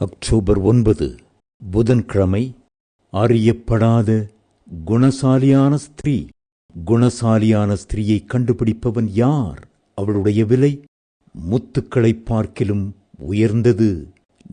October ஒன்பது புதன்கிழமை. அறியப்படாத குணசாலியான ஸ்திரீ. குணசாலியான ஸ்திரீயை கண்டுபிடிப்பவன் யார்? அவளுடைய விலை முத்துக்களைப் பார்க்கிலும் உயர்ந்தது.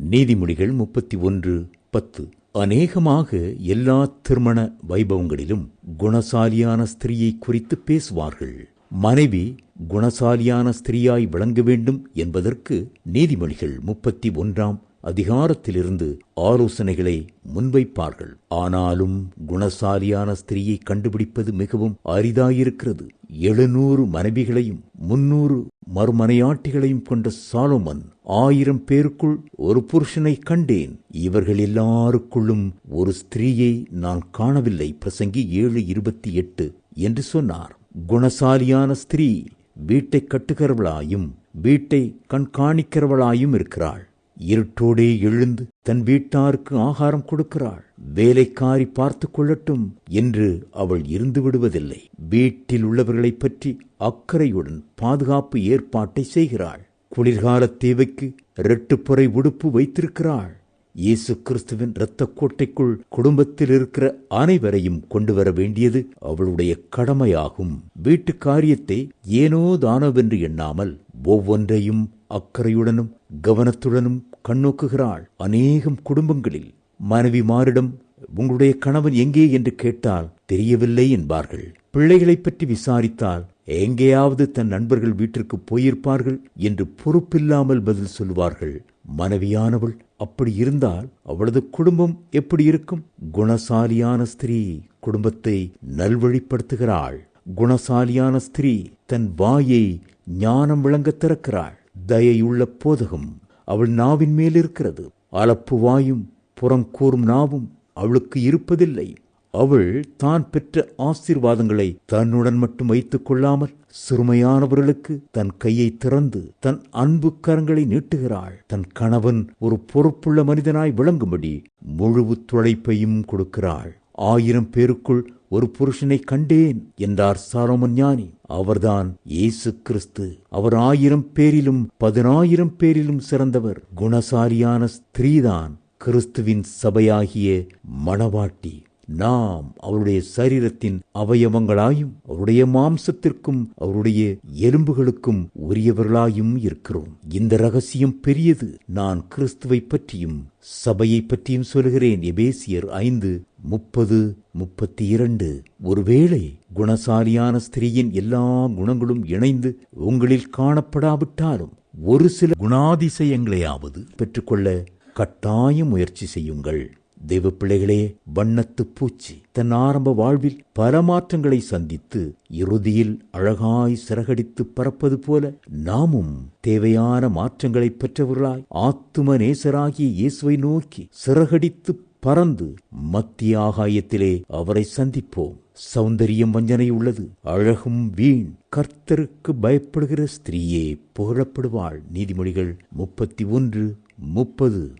நீதிமொழிகள் முப்பத்தி ஒன்று பத்து. அநேகமாக எல்லா திருமண வைபவங்களிலும் குணசாலியான ஸ்திரீயை குறித்து பேசுவார்கள். மனைவி குணசாலியான ஸ்திரீயாய் விளங்க வேண்டும் என்பதற்கு நீதிமொழிகள் முப்பத்தி ஒன்றாம் அதிகாரத்திலிருந்து ஆலோசனைகளை முன்வைப்பார்கள். ஆனாலும் குணசாலியான ஸ்திரீயை கண்டுபிடிப்பது மிகவும் அரிதாயிருக்கிறது. எழுநூறு மனைவிகளையும் முன்னூறு மறுமனையாட்டிகளையும் கொண்ட சாலோமன் ஆயிரம் பேருக்குள் ஒரு புருஷனை கண்டேன். இவர்கள் எல்லாருக்குள்ளும் ஒரு ஸ்திரீயை நான் காணவில்லை. பிரசங்கி ஏழு இருபத்தி எட்டு என்று சொன்னார். குணசாலியான ஸ்திரீ வீட்டை கட்டுகிறவளாயும் வீட்டை கண்காணிக்கிறவளாயும் இருக்கிறாள். இருட்டோடே எழுந்து தன் வீட்டாருக்கு ஆகாரம் கொடுக்கிறாள். வேலைக்காரி பார்த்து கொள்ளட்டும் என்று அவள் இருந்து விடுவதில்லை. வீட்டில் உள்ளவர்களைப் பற்றி அக்கறையுடன் பாதுகாப்பு ஏற்பாட்டை செய்கிறாள். குளிர்கால தேவைக்கு ரெட்டுப்புறை உடுப்பு வைத்திருக்கிறாள். இயேசு கிறிஸ்துவின் இரத்த கோட்டைக்குள் குடும்பத்தில் இருக்கிற அனைவரையும் கொண்டு வர வேண்டியது அவளுடைய கடமையாகும். வீட்டு காரியத்தை ஏனோ தானவென்று எண்ணாமல் ஒவ்வொன்றையும் அக்கறையுடனும் கவனத்துடனும் கண்ணோக்குகிறாள். அநேகம் குடும்பங்களில் மனைவிமாரிடம் உங்களுடைய கணவன் எங்கே? என்று கேட்டால் தெரியவில்லை என்பார்கள். பிள்ளைகளைப் பற்றி விசாரித்தால் எங்கேயாவது தன் நண்பர்கள் வீட்டிற்கு போயிருப்பார்கள் என்று பொறுப்பில்லாமல் பதில் சொல்வார்கள் மனைவியானவள் அப்படி இருந்தால் அவளது குடும்பம் எப்படி இருக்கும்? குணசாலியான ஸ்திரீ குடும்பத்தை நல்வழிப்படுத்துகிறாள். குணசாலியான ஸ்திரீ தன் வாயை ஞானம் விளங்கத் திறக்கிறாள். தயையுள்ள போதகம் அவள் நாவின் மேல் இருக்கிறது அலப்பு வாயும் புறம் கூறும் நாவும் அவளுக்கு இருப்பதில்லை. அவள் தான் பெற்ற ஆசீர்வாதங்களை தன்னுடன் மட்டும் வைத்துக் கொள்ளாமல் சிறுமையானவர்களுக்கு தன் கையை திறந்து தன் அன்பு கரங்களை நீட்டுகிறாள். தன் கணவன் ஒரு பொறுப்புள்ள மனிதனாய் விளங்கும்படி முழு துளைப்பையும் கொடுக்கிறாள். ஆயிரம் பேருக்குள் ஒரு புருஷனை கண்டேன் என்றார் சாரோமன் ஞானி. அவர்தான் இயேசு கிறிஸ்து. அவர் ஆயிரம் பேரிலும் பதினாயிரம் பேரிலும் சிறந்தவர். குணசாரியான ஸ்திரீதான் கிறிஸ்துவின் சபையாகிய மணவாட்டி. நாம் அவருடைய சரீரத்தின் அவயவங்களாயும் அவருடைய மாம்சத்திற்கும் அவருடைய எலும்புகளுக்கும் உரியவர்களாயும் இருக்கிறோம். இந்த ரகசியம் பெரியது. நான் கிறிஸ்துவை பற்றியும் சபையை பற்றியும் சொல்கிறேன் எபேசியர் ஐந்து முப்பது முப்பத்தி இரண்டு ஒருவேளை குணசாலியான ஸ்திரீயின் எல்லா குணங்களும் இணைந்து உங்களில் காணப்படாவிட்டாலும் ஒரு சில குணாதிசயங்களையாவது பெற்றுக்கொள்ள கட்டாய முயற்சி செய்யுங்கள். தெய்வ பிள்ளைகளே வண்ணத்து பூச்சி. தன் ஆரம்ப வாழ்வில் பல மாற்றங்களை சந்தித்து இறுதியில் அழகாய் சிறகடித்து பறப்பது போல நாமும் தேவையான மாற்றங்களை பெற்றவர்களாய் ஆத்தும நேசராகிய இயேசுவை நோக்கி சிறகடித்து பறந்து மத்திய ஆகாயத்திலே அவரை சந்திப்போம். சௌந்தரியம் வஞ்சனை உள்ளது. அழகும் வீண். கர்த்தருக்கு பயப்படுகிற ஸ்திரீயே புகழப்படுவாள். நீதிமொழிகள் முப்பத்தி ஒன்று முப்பது.